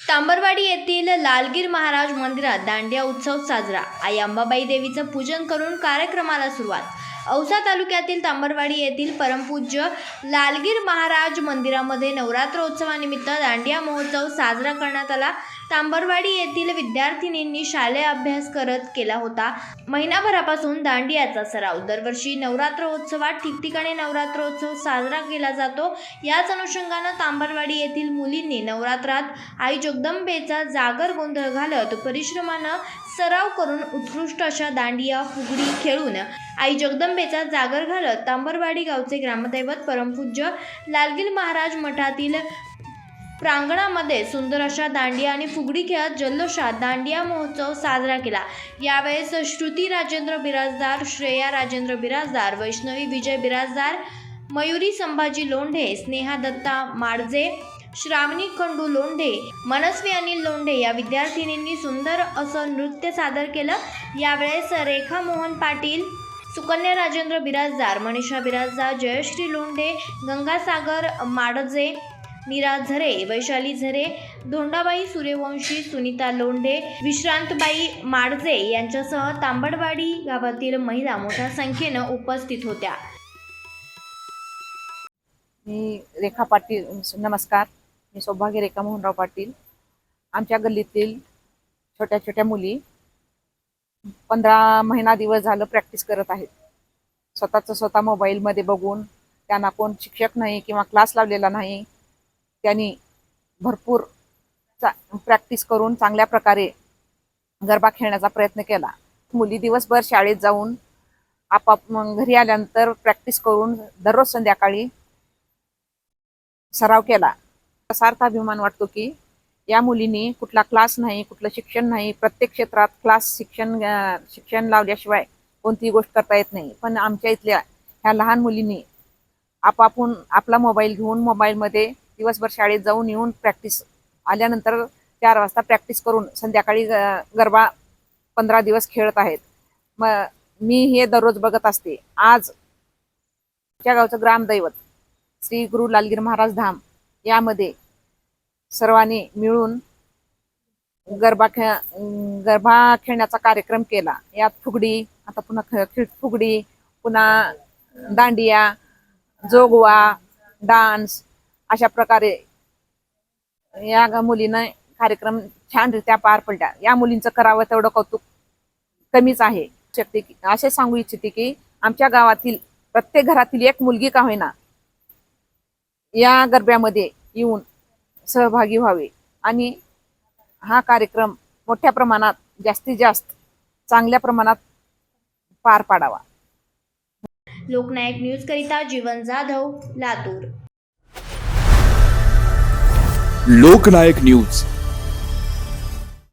तांबरवाडी येथील लालगीर महाराज मंदिरात दांडिया उत्सव साजरा. आई अंबाबाई देवीचं पूजन करून कार्यक्रमाला सुरुवात. औसा तालुक्यातील तांबरवाडी येथील परमपूज्य लालगीर महाराज मंदिरामध्ये नवरात्रोत्सवानिमित्त दांडिया महोत्सव साजरा करण्यात आला. तांबरवाडी येथील विद्यार्थिनींनी शालेय अभ्यास करत केला होता. महिनाभरापासून दांडियाचा सराव. दरवर्षी नवरात्रोत्सवात ठिकठिकाणी नवरात्रोत्सव साजरा केला जातो. याच अनुषंगानं तांबरवाडी येथील मुलींनी नवरात्रात आई जगदंबेचा जागर गोंधळ घालत परिश्रमानं सराव करून उत्कृष्ट अशा दांडिया फुगडी खेळून आई जगदंबेचा जागर घालत तांबरवाडी गावचे ग्रामदैवत परमपूज्य लालगिल महाराज मठातील प्रांगणामध्ये सुंदर अशा दांडिया आणि फुगडी खेळत जल्लोषात दांडिया महोत्सव साजरा केला. यावेळेस श्रुती राजेंद्र बिराजदार श्रेया राजेंद्र बिराजदार वैष्णवी विजय बिराजदार मयुरी संभाजी लोंढे स्नेहा दत्ता माडजे श्रावणी खंडू लोंढे मनस्वी अनिल लोंढे या विद्यार्थिनींनी सुंदर असं नृत्य सादर केलं. यावेळेस रेखा मोहन पाटील सुकन्या राजेंद्र बिराजदार मनीषा बिराजदार जयश्री लोंढे गंगासागर माडजे मीरा झरे वैशाली झरे धोंडाबाई सूर्यवंशी सुनीता लोंढे विश्रांतबाई माडजे यांच्यासह तांबडवाडी गावातील महिला मोठ्या संख्येनं उपस्थित होत्या. मी रेखा पाटील नमस्कार. मी सौभाग्य रेखा मोहनराव पाटील. आमच्या गल्लीतील छोट्या छोट्या मुली पंधरा महिना दिवस झालं प्रॅक्टिस करत आहेत. स्वतःचं स्वतः मोबाईलमध्ये बघून त्यांना कोण शिक्षक नाही किंवा क्लास लावलेला नाही त्यांनी भरपूर चा प्रॅक्टिस करून चांगल्या प्रकारे गरबा खेळण्याचा प्रयत्न केला. मुली दिवसभर शाळेत जाऊन आपाप मग घरी आल्यानंतर प्रॅक्टिस करून दररोज संध्याकाळी सराव केला. सार्थ अभिमान वाटतो की या मुलींनी कुठला क्लास नाही कुठलं शिक्षण नाही प्रत्येक क्षेत्रात क्लास शिक्षण शिक्षण लावल्याशिवाय कोणतीही गोष्ट करता येत नाही. पण आमच्या इथल्या ह्या लहान मुलींनी आपापून आपला मोबाईल घेऊन मोबाईलमध्ये दिवसभर शाळेत जाऊन येऊन प्रॅक्टिस आल्यानंतर चार वाजता प्रॅक्टिस करून संध्याकाळी ग- गरबा पंधरा दिवस खेळत आहेत. मग मी हे दररोज बघत असते. आज आमच्या गावचं ग्रामदैवत श्री गुरु लालगीर महाराज धाम यामध्ये सर्वांनी मिळून गरबा खेळ गरबा खेळण्याचा कार्यक्रम केला. यात फुगडी आता पुन्हा खे फुगडी पुन्हा दांडिया जोगवा डान्स अशा प्रकारे या मुलीनं कार्यक्रम छानरित्या पार पडला. या मुलींचं करावं तेवढं कौतुक कमीच आहे. शकते की असे सांगू इच्छिते की आमच्या गावातील प्रत्येक घरातील एक मुलगी का होईना या गरब्यामध्ये येऊन सहभागी व्हावे. आणि हा कार्यक्रम मोठ्या प्रमाणात जास्तीत जास्त चांगल्या प्रमाणात पार पाडावा. लोकनायक न्यूज करिता जीवन जाधव लातूर. लोकनायक न्यूज.